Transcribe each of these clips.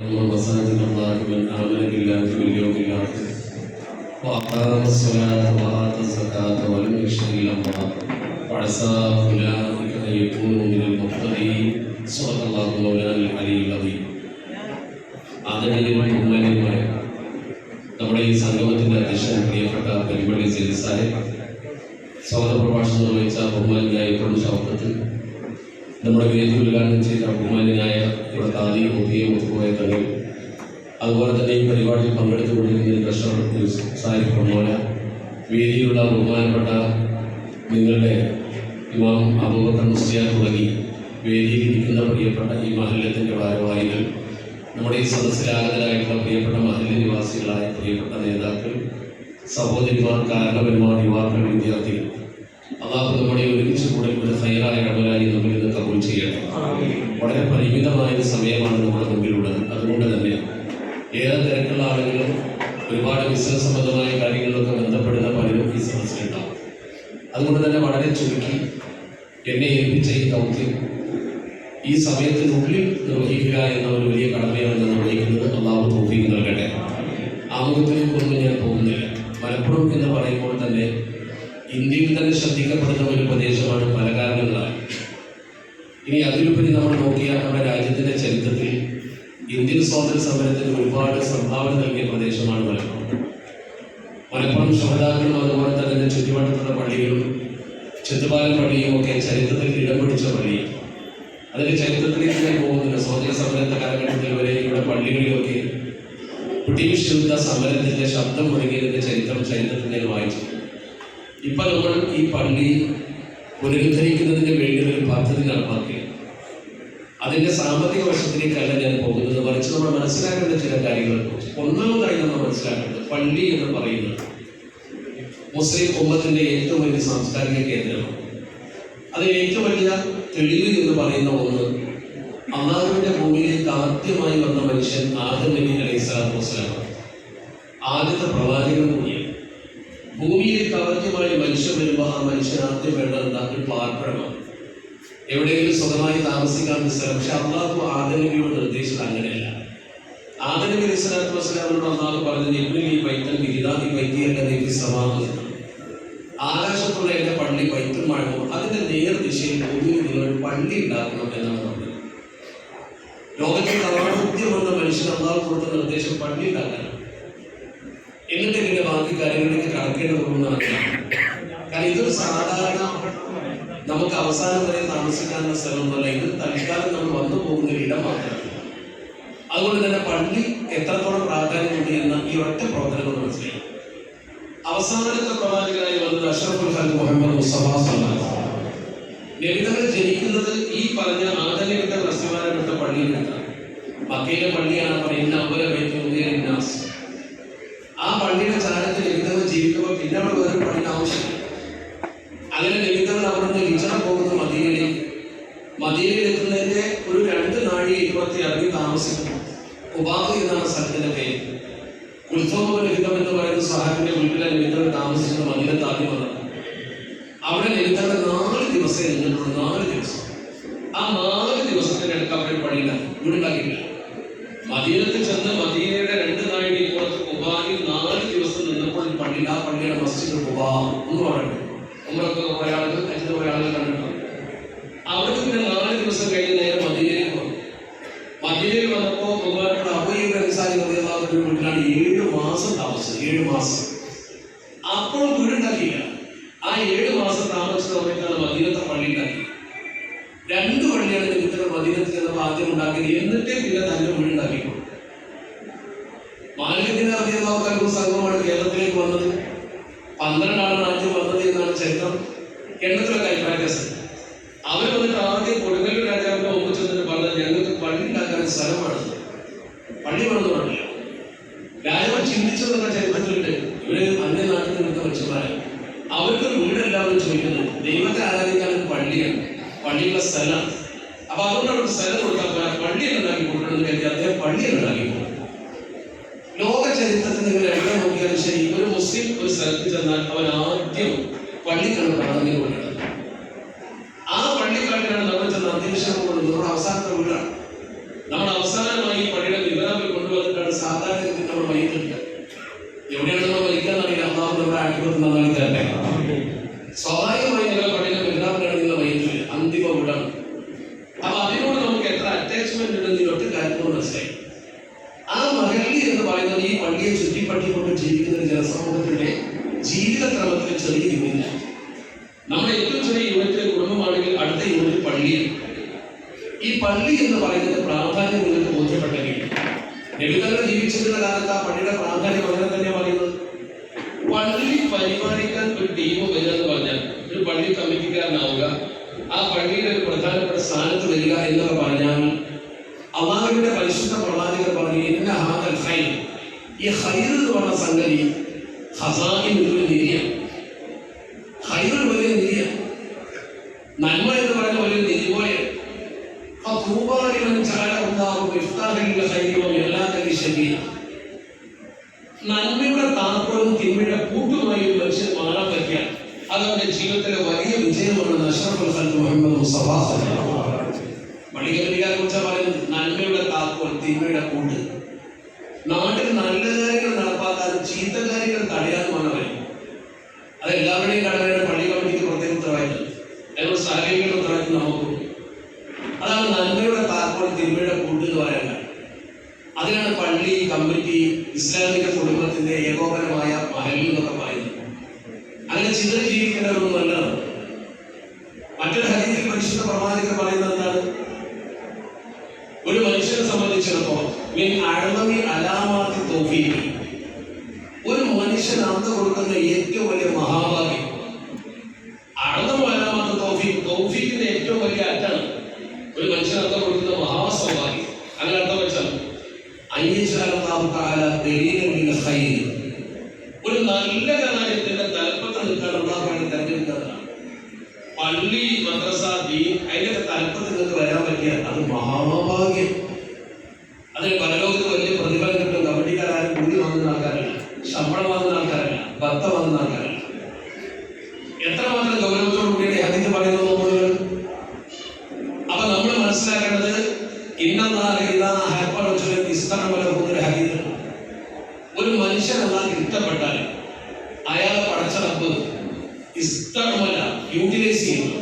ومساجد الله من آمن بالله واليوم الآخر وأقام الصلاة وآتى الزكاة ولم يخش إلا الله وعسى أولئك أن يكونوا من المهتدين صدق الله مولانا العلي العظيم ആദരണീയമായ ബഹുമാന്യമായ നമ്മുടെ ഈ സംഗമത്തിന്റെ അധ്യക്ഷൻ പ്രിയപ്പെട്ട പരിപാടി ജലിസാരെ സ്വാഗത പ്രഭാഷണം നിർവഹിച്ച ബഹുമാന്യനായ ഇപ്പോൾ ഷൗക്കത്ത് നമ്മുടെ വേദി ഉദ്ഘാടനം ചെയ്ത ബഹുമാന്യനായ നമ്മുടെ താതി മുത്തുപോയ തങ്ങൾ. അതുപോലെ തന്നെ ഈ പരിപാടിയിൽ പങ്കെടുത്തുകൊണ്ടിരിക്കുന്ന ട്രഷറർ സാഹിബ് പ്രമോല. വേദിയിലുള്ള ബഹുമാനപ്പെട്ട നിങ്ങളുടെ ഇമാം അബൂബക്കർ മുസ്ലിയാർ തുടങ്ങി വേദിയിൽ ഇരിക്കുന്ന പ്രിയപ്പെട്ട ഈ മഹല്ലത്തിന്റെ ഭാരവാഹികൾ നമ്മുടെ ഈ സദസ്സിലാഗതരായിട്ടുള്ള പ്രിയപ്പെട്ട മഹല്ല നിവാസികളായ പ്രിയപ്പെട്ട നേതാക്കൾ സഹോദരിമാർ കാരണവന്മാർ യുവാക്കൾ വിദ്യാർത്ഥികൾ അള്ളാഹു നമ്മുടെ ഒരുമിച്ച് കൂടെ ഒരു ഹൈറായ കടലായി നമ്മൾ ഇത് കബൂൾ ചെയ്യണം വളരെ പരിമിതമായ സമയമാണ് നമ്മുടെ മുമ്പിലുള്ളത്. അതുകൊണ്ട് തന്നെ ഏറെ തിരക്കുള്ള ആളുകളും ഒരുപാട് ബിസിനസ് സംബന്ധമായ കാര്യങ്ങളിലൊക്കെ ബന്ധപ്പെടുന്ന പലരും ഈ സദസ്സിലുണ്ടാവും അതുകൊണ്ട് തന്നെ വളരെ ചുരുക്കി എന്നെ ഏൽപ്പിച്ച ഈ ദൗത്യം ഈ സമയത്തിനുള്ളിൽ നിർവഹിക്കുക എന്ന ഒരു വലിയ കടമയാണ് നിർവഹിക്കുന്നത്. അള്ളാഹു തോഫീക്ക് നൽകട്ടെ. ആമുഖത്തിലേക്കൊന്നും ഞാൻ പോകുന്നില്ല. മലപ്പുറം എന്ന് പറയുമ്പോൾ തന്നെ ഇന്ത്യയിൽ തന്നെ ശ്രദ്ധിക്കപ്പെടുന്ന ഒരു പ്രദേശമാണ് പല കാരണങ്ങളായി ഇനി അതിലുപരി നമ്മൾ നോക്കിയാൽ നമ്മുടെ രാജ്യത്തിന്റെ ചരിത്രത്തിൽ ഇന്ത്യൻ സ്വാതന്ത്ര്യ സമരത്തിന് ഒരുപാട് സംഭാവന നൽകിയ പ്രദേശമാണ് മലപ്പുറം. മലപ്പുറം ശോതാക്കളും അതുപോലെ തന്നെ ഇതിന്റെ ചുറ്റുവട്ടത്തുള്ള പള്ളികളും ചെത്തുപാലൻ പള്ളിയും ഒക്കെ ചരിത്രത്തിൽ ഇടം പിടിച്ച പള്ളി അതിന്റെ ചരിത്രത്തിലേക്ക് ഞാൻ പോകുന്നില്ല. സ്വാതന്ത്ര്യ സമരത്തെ കാലഘട്ടത്തിൽ വരെ ഇവിടെ പള്ളികളിലൊക്കെ ബ്രിട്ടീഷ് യുദ്ധ സമരത്തിന്റെ ശബ്ദം മുഴങ്ങിയതിന്റെ ചരിത്രം ചരിത്രത്തിൽ വായിച്ചു ഇപ്പൊ നമ്മൾ ഈ പള്ളി പുനരുദ്ധരിക്കുന്നതിന് വേണ്ടി ഒരു പദ്ധതി നടപ്പാക്കുക അതിന്റെ സാമ്പത്തിക വശത്തിലേക്കല്ല ഞാൻ പോകുന്നത്. മറിച്ച് നമ്മൾ മനസ്സിലാക്കേണ്ട ചില കാര്യങ്ങൾ ഒന്നാമതായി നമ്മൾ മനസ്സിലാക്കേണ്ടത് പള്ളി എന്ന് പറയുന്നത് മുസ്ലിം ഉമ്മത്തിന്റെ ഏറ്റവും വലിയ സാംസ്കാരിക കേന്ദ്രമാണ്. അതിൽ ഏറ്റവും വലിയ തെളിവ് എന്ന് പറയുന്ന ഒന്ന് അള്ളാഹുവിന്റെ ഭൂമിയിലേക്ക് ആദ്യമായി വന്ന മനുഷ്യൻ ആദം അലൈഹി സ്വലാത്തു ആദ്യത്തെ പ്രവാചകൻ കൂടിയാണ്. ഭൂമിയിലേക്ക് ആദ്യമായി മനുഷ്യൻ വരുമ്പോൾ ആ മനുഷ്യൻ ആദ്യം വേണ്ടത് ഒരു പാർപ്പിടമാണ്. എവിടെയെങ്കിലും സ്വന്തമായി താമസിക്കാൻ സ്ഥലം. പക്ഷെ അള്ളാഹു ആദരവിയോട് നിർദ്ദേശിച്ചത് അങ്ങനെയല്ല. ആദരവി അലൈഹി സ്വലാത്തു വസ്സലാമിനോട് അള്ളാഹു പറഞ്ഞത് എപ്പോഴും ഈ പൈത്തൽ ഈ പൈത്തിയല്ല നീതി സമാധാനം ആകാശത്തുള്ള എന്റെ പള്ളി പൈത്തും മഴവും അതിന്റെ നേർ ദിശയിൽ ഭൂമിയിൽ നിങ്ങൾ പള്ളി ഉണ്ടാക്കണം എന്നാണ് പറഞ്ഞത്. ലോകത്തിൽ ആരോഗ്യം വന്ന മനുഷ്യൻ അള്ളാഹു കൊടുത്ത നിർദ്ദേശം പള്ളി ഉണ്ടാക്കാനാണ്. ബാക്കി കാര്യങ്ങളിലേക്ക് കടക്കേണ്ടതുള്ളൂ കാരണം ഇതൊരു സാധാരണ നമുക്ക് അവസാനം വരെ താമസിക്കാനുള്ള സ്ഥലമൊന്നുമല്ല. ഇത് തൽക്കാലം നമ്മൾ വന്നു പോകുന്ന ഇടം മാത്രമാണ് അതുകൊണ്ട് തന്നെ പള്ളി എത്രത്തോളം പ്രാധാന്യമുണ്ട് എന്ന ഈ ഒറ്റ പ്രവർത്തനം കൊണ്ട് മനസ്സിലായി. അവസാനത്തെ പ്രവാചകനായി വന്നത് അഷ്റഫുൽ ഖൽഖ് മുഹമ്മദ് മുസ്തഫ. നബിതങ്ങൾ ജനിക്കുന്നത് ഈ പറഞ്ഞ ആദരവിട്ട പള്ളിയിൽ പള്ളിയിലാണ് മക്കയിലെ പള്ളിയാണ് പറയുന്ന അവരെ ആ പള്ളിയുടെ അവിടെ വേറെ പള്ളിയുടെ ആവശ്യം. അങ്ങനെ ലളിതങ്ങൾ അവിടെ നിന്ന് ഹിജറ പോകുന്ന മദീനയിൽ മദീനയിൽ എത്തുന്നതിന്റെ ഒരു രണ്ട് നാഴി ഇരുപത്തി ഇറങ്ങി താമസിക്കുന്നു. ഉപാധി എന്നാണ് സ്ഥലത്തിന്റെ പേര് ഉത്സവ ലളിതം എന്ന് പറയുന്ന സഹാബിന്റെ വീട്ടിലെ ലളിതങ്ങൾ താമസിക്കുന്ന മദീനത്ത് ആദ്യം വന്നത് അവിടെ ലളിതങ്ങൾ നാല് ദിവസം നിന്നിട്ടുള്ളൂ നാല് ദിവസം ആ നാല് ദിവസത്തിനിടയ്ക്ക് അവിടെ പള്ളിയിലാണ് വീടുണ്ടാക്കിയില്ല മദീനത്തിൽ ചെന്ന് മദീനയുടെ രണ്ട് നാഴി ഇപ്പുറത്ത് കുബാനിൽ നാല് ദിവസം ആ പള്ളിയുടെ മസ്ജിദ് കുബാ എന്ന് പറയുന്നത് നമ്മളൊക്കെ കുറെ അഞ്ച് കണ്ടിട്ടുണ്ട്. പിന്നെ നാല് ദിവസം കഴിഞ്ഞ് നേരെ മദീനയിൽ വന്നു മദീനയിൽ വന്നപ്പോ ബഹുമാനപ്പെട്ട അബൂബക്കർ അൻസാരി റളിയല്ലാഹു അൻഹു ഏഴ് മാസം താമസിച്ചത്. ഏഴ് മാസം അപ്പോൾ വീടുണ്ടാക്കിയില്ല ആ ഏഴ് മാസം താമസിച്ച സമയത്താണ് മദീനത്തെ പള്ളി ഉണ്ടാക്കി രണ്ട് പള്ളിയാണ് നിമിത്തങ്ങൾ മദീനത്തിൽ ചെന്നപ്പോൾ ആദ്യം ഉണ്ടാക്കിയത് എന്നിട്ടേ പിന്നെ തന്നെ വീടുണ്ടാക്കിയിട്ടുള്ളൂ മാലിന്യത്തിന് അറിയാവുന്ന സംഘമാണ് കേരളത്തിലേക്ക് വന്നത് പന്ത്രണ്ടാണ് ആദ്യം വന്നത് എന്നാണ് ചരിത്രം കേരളത്തിലൊക്കെ അവർ വന്നിട്ട് ആദ്യം കൊടുങ്ങല്ലൂർ രാജാവിന്റെ മുമ്പ് ചെന്നിട്ട് പറഞ്ഞത് ഞങ്ങൾക്ക് പള്ളി ഉണ്ടാക്കാൻ സ്ഥലമാണ്. പള്ളി വേണമെന്ന് പറഞ്ഞില്ല. രാജാവ് ചിന്തിച്ചതെന്ന ചരിത്രത്തിലുണ്ട് ഇവർ നിന്ന് നിൽക്കുന്ന മനുഷ്യന്മാരെ. അവർക്ക് വീടെല്ലാവരും ചോദിക്കുന്നത് ദൈവത്തെ ആരാധിക്കാൻ പള്ളിയാണ്. പള്ളിയുള്ള സ്ഥലം അപ്പൊ അതുകൊണ്ട് അവർക്ക് സ്ഥലം പോരാ. പള്ളി ഉണ്ടാക്കി കൊടുക്കണമെന്ന് കരുതി അദ്ദേഹം പള്ളി ഉണ്ടാക്കി കൊടുക്കും ലോക ചരിത്രത്തിൽ നിങ്ങൾ എവിടെ നോക്കിയാലും ശരി ഒരു മുസ്ലിം ഒരു സ്ഥലത്ത് ചെന്നാൽ അവൻ ആദ്യം പള്ളിക്കാണ് പ്രാധാന്യം കൊടുക്കുന്നത്. സാധാരണഗതിയിൽ നമ്മൾ മയ്യത്തില്ല എവിടെയാണ് നമ്മൾ മരിക്കാൻ അറിയില്ല നമ്മുടെ അടിപൊളി നന്നായി തരട്ടെ ആ പള്ളിയുടെ ഒരു പ്രധാനപ്പെട്ട സ്ഥാനത്ത് വരിക എന്നൊക്കെ പറഞ്ഞാൽ അള്ളാഹുവിന്റെ പരിശുദ്ധ പ്രവാചകർ പറഞ്ഞു ഇന്ന ഹാദൽ ഖൈർ. ഈ ഹൈർ എന്ന് പറഞ്ഞ സംഗതി ഖസാഇൻ ഒരു നിധിയാണ് നാട്ടിൽ നല്ല കാര്യങ്ങൾ നടപ്പാക്കാനും ചീത്ത കാര്യങ്ങൾ തടയാനുമാണ് അവർ അത് എല്ലാവരുടെയും കടമയുടെ പള്ളി കമ്മിറ്റിക്ക് പ്രത്യേക ഉത്തരവാദിത്തം. സഹകരിക്കുന്ന ഉത്തരവാദിത്തം നമുക്ക് അതാണ് നന്മയുടെ താക്കോൽ തിന്മയുടെ കൂട്ട് എന്ന് പറയാൻ അതിനാണ് പള്ളി കമ്മിറ്റി ഇസ്ലാമിക കുടുംബത്തിന്റെ ഏകോപനമായ It is ഇഷ്ടപ്പെട്ടാൽ അയാളെ പഠിച്ച റബ്ബ് ഇഷ്ടമല്ല യൂട്ടിലൈസ് ചെയ്യുന്നു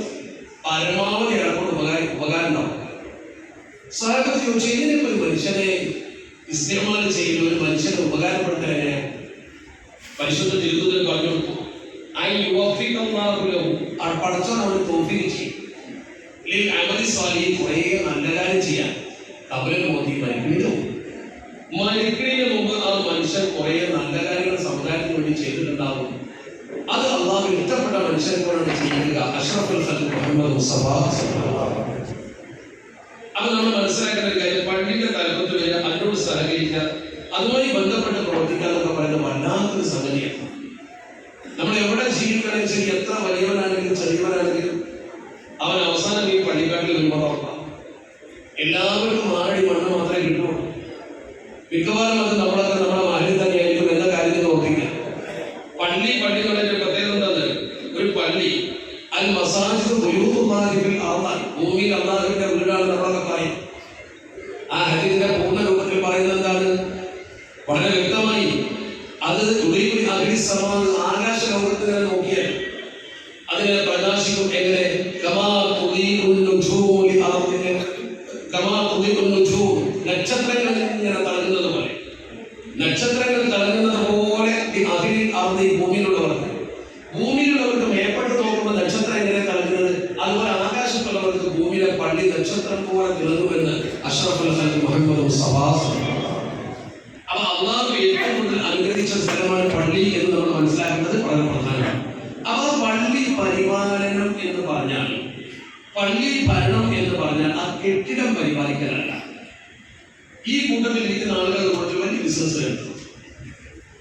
പരമാവധി അയാളെ കൊണ്ട് ഉപകാരം ഉപകാരം ഉണ്ടാവും സാഹചര്യത്തിൽ ചോദിച്ചു എങ്ങനെ ഒരു മനുഷ്യനെ ഇസ്തിമാൽ ചെയ്യുന്ന ഒരു മനുഷ്യനെ ഉപകാരപ്പെടുത്താൻ എങ്ങനെ പരിശുദ്ധ തിരുത്തത്തിൽ പറഞ്ഞു ചെയ്യാൻ കബലൻ മോദി മരിക്കുന്നതിന് മരിക്കുന്നതിന് മുമ്പ് ആ മനുഷ്യൻ കുറെ നല്ല കാര്യങ്ങൾ സമുദായത്തിന് വേണ്ടി ചെയ്തിട്ടുണ്ടാവും. അത് അള്ളാഹു ഇഷ്ടപ്പെട്ട മനുഷ്യനെ കൊണ്ടാണ് ചെയ്യുക. അഷ്റഫുൽ മുഹമ്മദ് മുസ്തഫ അപ്പൊ നമ്മൾ മനസ്സിലാക്കേണ്ട കാര്യം പള്ളിയുടെ തലപ്പത്ത് വരിക അതിനോട് സഹകരിക്കുക അതുമായി ബന്ധപ്പെട്ട് പ്രവർത്തിക്കുക എന്നൊക്കെ പറയുന്നത് വല്ലാത്തൊരു സംഗതിയാണ് നമ്മൾ എവിടെ ജീവിക്കണമെങ്കിൽ ശരി എത്ര വലിയവനാണെങ്കിലും ചെറിയവനാണെങ്കിലും അവൻ അവസാനം ഈ പള്ളിക്കാട്ടിൽ വരുമ്പോൾ ഉറപ്പാണ്. മിക്കവാറും അത് നമ്മളൊക്കെ നമ്മുടെ മാലിന്യം തന്നെയായിരിക്കും എന്ന കാര്യത്തിൽ ഓർത്തില്ല പള്ളി പള്ളി എന്നുള്ളതിന്റെ പ്രത്യേകത എന്താണ് ഒരു പള്ളി. അൽ മസാജിദ് ബുയൂത്തുല്ലാഹിഫിൽ അർൾ ഭൂമിയിൽ അള്ളാഹുവിന്റെ വീടാണ് നമ്മളൊക്കെ പറയും ആ ഹദീസിന്റെ പൂർണ രൂപത്തിൽ പറയുന്നത് എന്താണ്? വളരെ വ്യക്തമായി അത് ഉദയത്തിൽ അഗ്നിസമാണ് ആകാശ ലോകത്തിൽ നോക്കിയാൽ അതിനെ പ്രകാശിക്കും എങ്ങനെ കമാ തുദീഉൻ നുജൂമു ലി അർദിന് കമാ തുദീഉൻ നുജൂം നക്ഷത്രങ്ങൾ ഇങ്ങനെ തിളങ്ങുന്നത് പോലെ നക്ഷത്രങ്ങൾ തിളങ്ങുന്നത് പോലെ ഈ അഖിലിൽ അർദി ഭൂമിയിലുള്ളവർക്ക് ഭൂമിയിലുള്ളവർക്ക് മേപ്പെട്ട് നോക്കുമ്പോൾ നക്ഷത്രം എങ്ങനെ തിളങ്ങുന്നത് അതുപോലെ ആകാശത്തുള്ളവർക്ക് ഭൂമിയിലെ പള്ളി നക്ഷത്രം പോലെ തിളങ്ങുമെന്ന് അഷ്റഫുൽ ഖൽഖ് മുഹമ്മദ് മുസ്തഫ അപ്പൊ അള്ളാഹു ഏറ്റവും കൂടുതൽ അനുഗ്രഹിച്ച സ്ഥലമാണ് പള്ളി എന്ന് നമ്മൾ മനസ്സിലാക്കേണ്ടത് വളരെ പ്രധാനമാണ് അപ്പൊ ആ പള്ളി പരിപാലനം എന്ന് പറഞ്ഞാൽ പള്ളി ഭരണം എന്ന് പറഞ്ഞാൽ ആ കെട്ടിടം പരിപാലിക്കലല്ല ഈ കൂട്ടത്തിൽ ഇരിക്കുന്ന ആളുകൾ കുറച്ച് വലിയ ബിസിനസ് എടുത്തു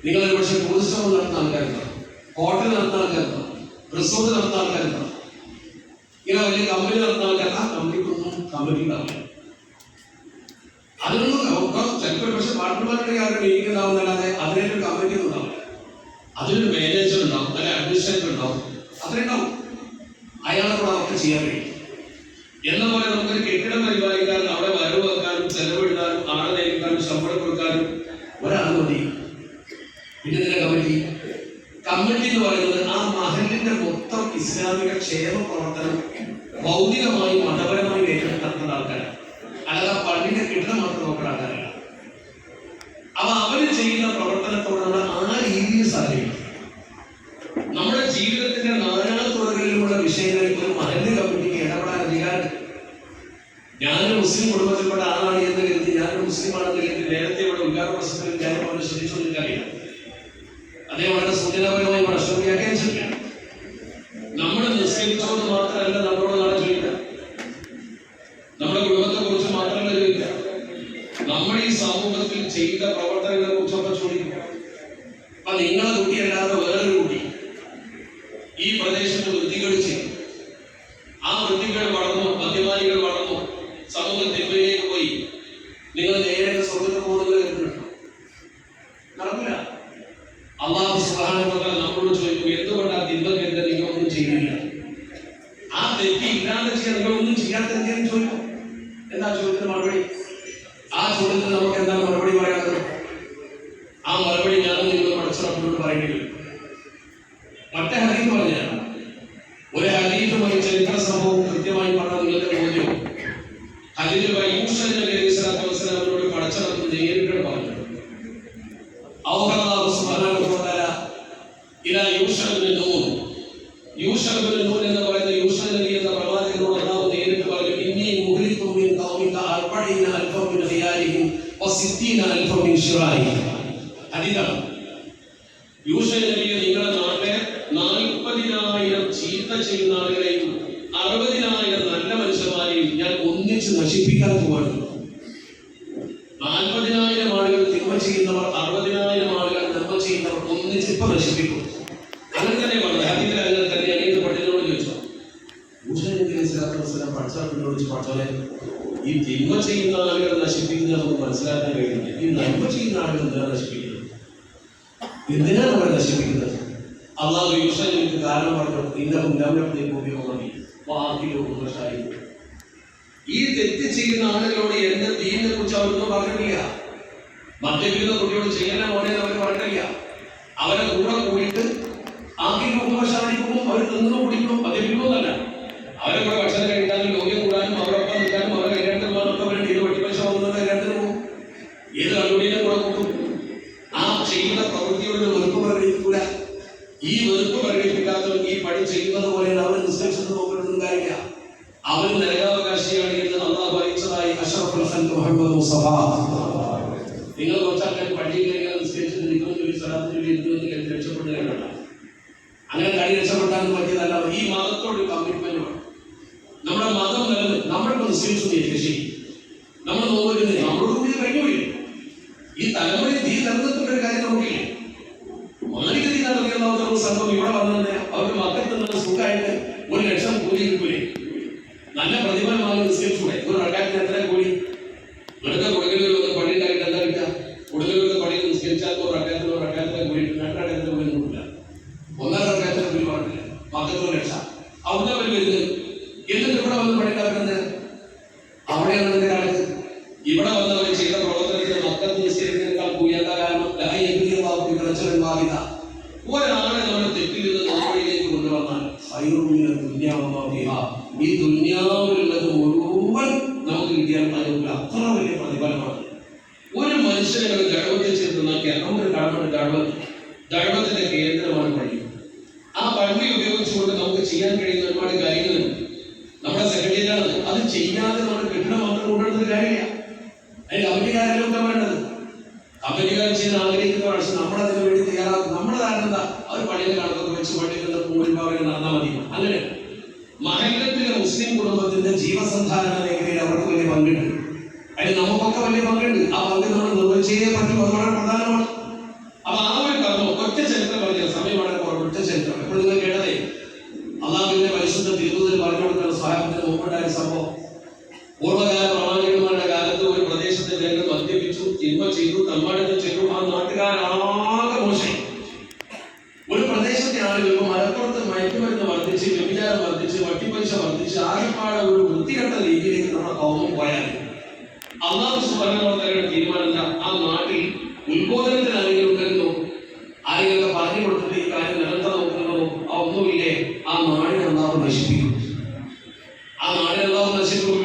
നിങ്ങൾ പക്ഷെ ടൂറിസം നടത്തുന്ന ആൾക്കാരുണ്ടോ ഹോട്ടൽ നടത്തുന്ന ആൾക്കാരുണ്ടോ റിസോർട്ട് നടത്തുന്ന ആൾക്കാരുണ്ടോ ഇങ്ങനെ വലിയ കമ്പനി നടത്തുന്ന ആൾക്കാർ ആ കമ്പനിക്കൊന്നും കമ്പനി ഉണ്ടാവില്ല. അതിനൊന്നും ചിലപ്പോൾ പക്ഷെ പാർട്ട്മാരുടെ ആരും മീറ്റിംഗ് ഉണ്ടാവുന്നല്ലാതെ അതിനൊരു കമ്പനി ഉണ്ടാവില്ല. അതിനൊരു മാനേജർ ഉണ്ടാവും അല്ലെ അഡ്മിനിസ്ട്രേറ്റർ ഉണ്ടാവും. അത്രയുണ്ടാവും അയാളെ കൂടെ അവർക്ക് ചെയ്യാൻ കഴിയും. എന്ന പോലെ നമുക്കൊരു കെട്ടിടം പരിപാലിക്കാനും അവിടെ വരവ് വെക്കാനും ചെലവിടാനും ആളെ നിയമിക്കാനും ശമ്പളം കൊടുക്കാനും ഒരാൾ മതി. പിന്നെ ഇതിനെ കമ്മിറ്റി. കമ്മിറ്റി എന്ന് പറയുന്നത് ആ മഹലിന്റെ മൊത്തം ഇസ്ലാമിക ക്ഷേമ പ്രവർത്തനം ഭൗതികമായി മതപരമായി ഏറ്റെടുക്കുന്ന ആൾക്കാരാണ്. അല്ലാതെ പള്ളിയുടെ കെട്ടിടം മാത്രം നോക്കുന്ന ആൾക്കാരല്ല അപ്പൊ അവർ ചെയ്യുന്ന പ്രവർത്തനത്തോട് നമ്മൾ ആ രീതിയിൽ സഹകരിക്കും ഞാനൊരു മുസ്ലിം കുടുംബത്തിൽപ്പെട്ട ആളാണ് എന്ന് കരുതി ഞാനൊരു മുസ്ലിമാണെന്ന് കരുതി നേരത്തെ ഇവിടെ ഉദ്ഘാടന പ്രശ്നത്തിൽ ഞാൻ അവനെ ശ്രദ്ധിച്ചു എനിക്കറിയാം അദ്ദേഹം വളരെ സൂചനാപരമായി പ്രശ്നം നമ്മൾ നിസ്കരിച്ചോന്ന് മാത്രമല്ല നമ്മളോട് നാളെ നമ്മുടെ കുടുംബത്തെ കുറിച്ച് മാത്രമല്ല ചോദിക്കുക. നമ്മൾ ഈ സമൂഹത്തിൽ ചെയ്ത പ്രവർത്തനം റസൂൽ പറയുന്നത്. മറ്റേ ഹദീസ് പറഞ്ഞാൽ ഉപയോഗിച്ച് നശിപ്പിക്കാൻ പോവാണ് അവരെ കൂടെ കൂടിയിട്ട് ആ കിലോ ശാലിക്കുമ്പോൾ അവർ നിന്നു കുടിക്കണം പതിവിക്കുന്നല്ല അവരെ മുസ്ലിംസ് രക്ഷി നമ്മൾ നോക്കുന്നത് നമ്മളോട് കൂടി കഴിഞ്ഞു ഈ തലമുറയെ തീ നിർത്തപ്പെട്ട ഒരു കാര്യം നമുക്കില്ല ബാധ്യത ഒരാളെ നമ്മുടെ തെറ്റിൽ നിന്ന് നമ്മളിലേക്ക് കൊണ്ടുവന്നാൽ ഈ ദുന്യാവിലുള്ളത് മുഴുവൻ നമുക്ക് കിട്ടിയാൽ അതിനുള്ള അത്ര വലിയ പ്രതിഫലമാണ്. ഒരു മനുഷ്യനെ നമ്മൾ ദൈവത്തിൽ ചേർത്ത് നോക്കിയാൽ നമ്മുടെ കടമ ദൈവം ദൈവത്തിന്റെ കേന്ദ്രമാണ് പള്ളി ആ പള്ളി ഉപയോഗിച്ചുകൊണ്ട് നമുക്ക് ചെയ്യാൻ കഴിയുന്ന ഒരുപാട് കാര്യങ്ങളുണ്ട്. നമ്മുടെ സെക്രട്ടറിയാണ് അത് ചെയ്യാതെ നമ്മുടെ കിട്ടണം മാത്രം കൊണ്ടുവരുന്ന കാര്യമില്ല. അതിന് അവരുടെ കാര്യങ്ങളൊക്കെ വേണ്ടത് വലിയ ചെയ്യാൻ ആഗ്രഹിക്കുന്നവരാണ് പക്ഷെ നമ്മൾ അതിന് വേണ്ടി തയ്യാറാകും നമ്മുടെ കാരണം അവർ പള്ളിയിൽ കണക്കൊക്കെ വെച്ച് പള്ളികളുടെ പൂരിഭാവം നടന്നാൽ മതി. അങ്ങനെ മഹല്ലത്തിലെ മുസ്ലിം കുടുംബത്തിന്റെ ജീവസന്ധാരണ മേഖലയിൽ അവർക്ക് വലിയ പങ്കുണ്ട് അതിന് നമുക്കൊക്കെ വലിയ പങ്കുണ്ട് ആ പങ്ക് നമ്മൾ നിർവഹിച്ചേ പറ്റും. വളരെ പ്രധാനമാണ്. പറഞ്ഞു കൊടുത്തിട്ട് ഈ കാര്യം നിലനിർത്താൻ നോക്കുന്നതോ ആ ഒന്നുമില്ലേ? ആ നാടിനെ നശിപ്പിക്കും ആ നാടിനെ നശിപ്പിക്കും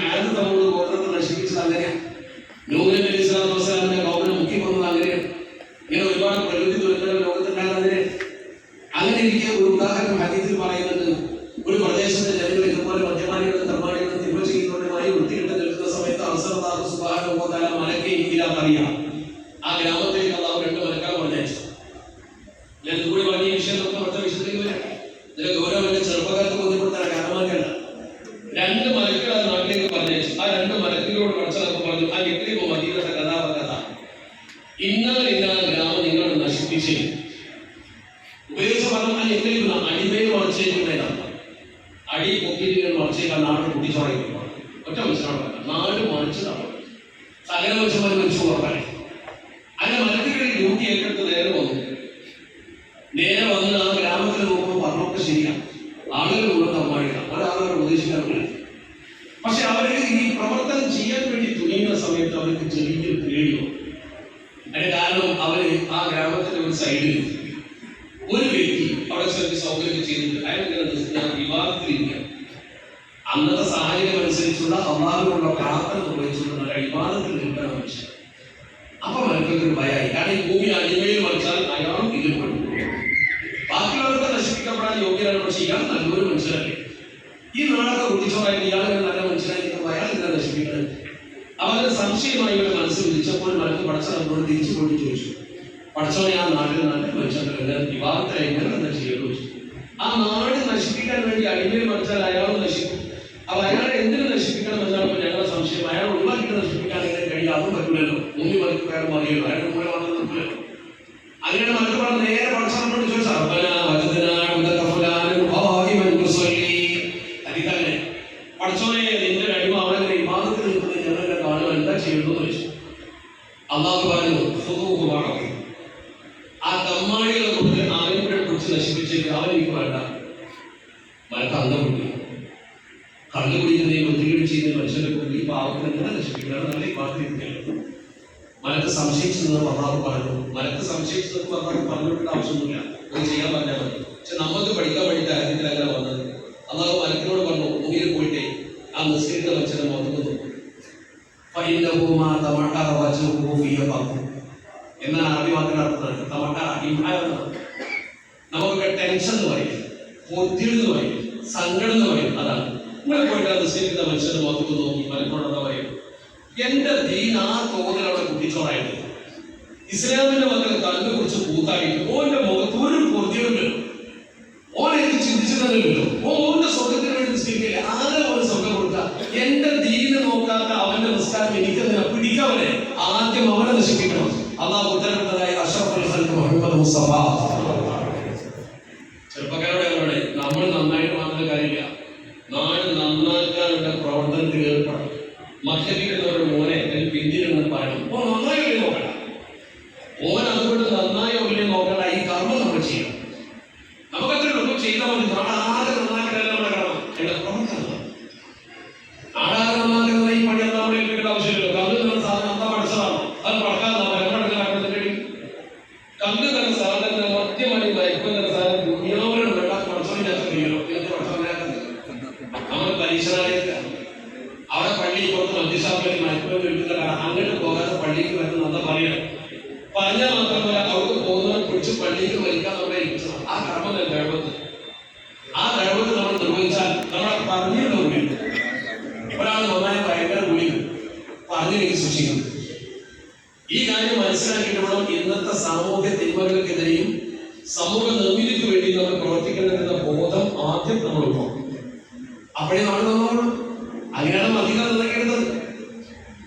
¿verdad? അന്നത്തെ സാഹചര്യം അനുസരിച്ചുള്ള അള്ളാഹുള്ള പ്രാർത്ഥന നിർവഹിച്ചുകൊണ്ടുള്ള കഴിവാദത്തിൽ നിൽക്കുന്ന മനുഷ്യൻ അപ്പൊ മനുഷ്യർക്ക് ഭയമായി കാരണം ഈ ഭൂമി അടിമയിൽ വച്ചാൽ അയാളും ഇതിൽ പെട്ടു ബാക്കിയുള്ളവർക്ക് നശിപ്പിക്കപ്പെടാൻ യോഗ്യരാണ്. പക്ഷെ ഇയാൾ നല്ലൊരു മനുഷ്യരല്ലേ ഈ നാടൊക്കെ കുട്ടിച്ചോറായിട്ട് ഇയാൾ നല്ല മനുഷ്യനായിരിക്കും അയാൾ ഇതിനെ നശിപ്പിക്കുന്നത് അപ്പൊ അതിന് സംശയമായി ഇവരുടെ മനസ്സ് വിളിച്ചപ്പോൾ മനസ്സ് പടച്ച നമ്മളോട് തിരിച്ചു പോയിട്ട് ചോദിച്ചു. പടച്ചോനെ ആ നാട്ടിൽ നല്ല മനുഷ്യരുടെ വിവാഹത്തിൽ എങ്ങനെ നശിക്കുക ചോദിച്ചു. ആ നാട് നശിപ്പിക്കാൻ വേണ്ടി അടിമയിൽ മറിച്ചാൽ അയാൾ നശിക്കും. അപ്പൊ അയാളെ എന്തിനു നശിപ്പിക്കണം എന്നാണ് ഞങ്ങളുടെ സംശയം. അയാൾ ഒഴിവാക്കിയിട്ട് നശിപ്പിക്കാൻ കഴിയും അതും പറ്റൂലല്ലോ. മുന്നിൽ മറിക്ക് വേറെ അയാളുടെ കൂടെ വന്നത് അങ്ങനെ മറ്റു പറഞ്ഞ നേരെ പഠിച്ചവരോട് ചോദിച്ചു "റബ്ബനാ വജദ്നാ അബ്ദക ഫുലാനൻ ഖായിമൻ യുസല്ലി." അതിതന്നെ പഠിച്ചോനെ നിന്റെ ഒരു അടിമ അവനെ ഇമാദത്തിൽ നിൽക്കുന്നത് ഞങ്ങളെ കാണുക എന്താ ചെയ്യുന്നു എന്ന് ചോദിച്ചു അള്ളാഹു പറഞ്ഞു "ഖുദൂഹു വഅഖി." ആ തമ്മാടികളെ കൊണ്ട് അവനെ കൂടെ പിടിച്ച് നശിപ്പിച്ചിട്ട് അവൻ എനിക്ക് വേണ്ട മരക്ക് അന്തം വിട്ടു കള്ളു കുടിക്കുന്നതിന് ഒത്തിരി ചെയ്യുന്ന മനുഷ്യരെ കൊണ്ട് ഈ പാവത്തിന് എങ്ങനെ നശിപ്പിക്കണം നല്ല ഈ പാത്രത്തിരിക്കല്ലോ മലക്ക് സംശയിച്ചു നിന്ന് അള്ളാഹു പറഞ്ഞു മലക്ക് സംശയിച്ചു നിന്ന് അള്ളാഹു പറഞ്ഞിട്ട് ആവശ്യമൊന്നുമില്ല അത് ചെയ്യാൻ പറഞ്ഞാൽ മതി. പക്ഷെ നമുക്ക് പഠിക്കാൻ വേണ്ടി കാര്യത്തിൽ അങ്ങനെ വന്നത്. അള്ളാഹു മലക്കിനോട് പറഞ്ഞു ഭൂമിയിൽ പോയിട്ട് ആ നിസ്കരിക്കുന്ന മനുഷ്യനെ നോക്കും. എന്നാണ് അറബി വാക്കിൽ അർത്ഥം. നമുക്കൊക്കെ ടെൻഷൻ എന്ന് പറയും സങ്കടം എന്ന് പറയും. അതാണ്. നിങ്ങൾ പോയിട്ട് ആ മുഖത്ത് നോക്കി മലക്കോട് പറയും എന്റെ ദീൻ ആ അവന്റെ നിസ്കാരം എനിക്ക് പിടിക്കവനെ ആദ്യം അവനെ നശിപ്പിക്കണം. അള്ളാഹു ഉത്തരവിട്ടതായി അഷ്റഫുൽ ഖൽഖ് മുഹമ്മദ് മുസ്തഫ.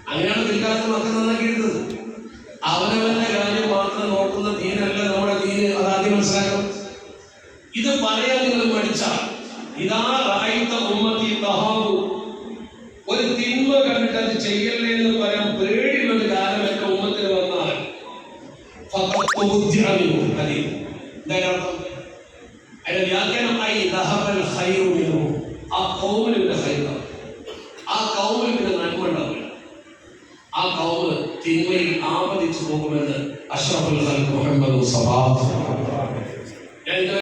അങ്ങനെയാണ് പിൽക്കാലത്ത് മക്കൾ നന്നാക്കിയെടുത്തത്. അവനവന്റെ കാര്യം മാത്രം നോക്കുന്ന ദീനല്ല നമ്മുടെ ദീന് അതാദ്യം മനസ്സിലാക്കണം. ഇത് പറയാൻ നിങ്ങൾ പഠിച്ചാൽ ഇതാ റായിത്ത ഉമ്മത്തി തഹാവു. ഒരു തിന്മ കണ്ടിട്ട് അത് ചെയ്യല്ലേ എന്ന് പറയാൻ പേടിയുള്ള ഒരു കാലം എന്റെ ഉമ്മത്തിൽ വന്നാൽ ഫഖത്ത് خلق محمد الصباح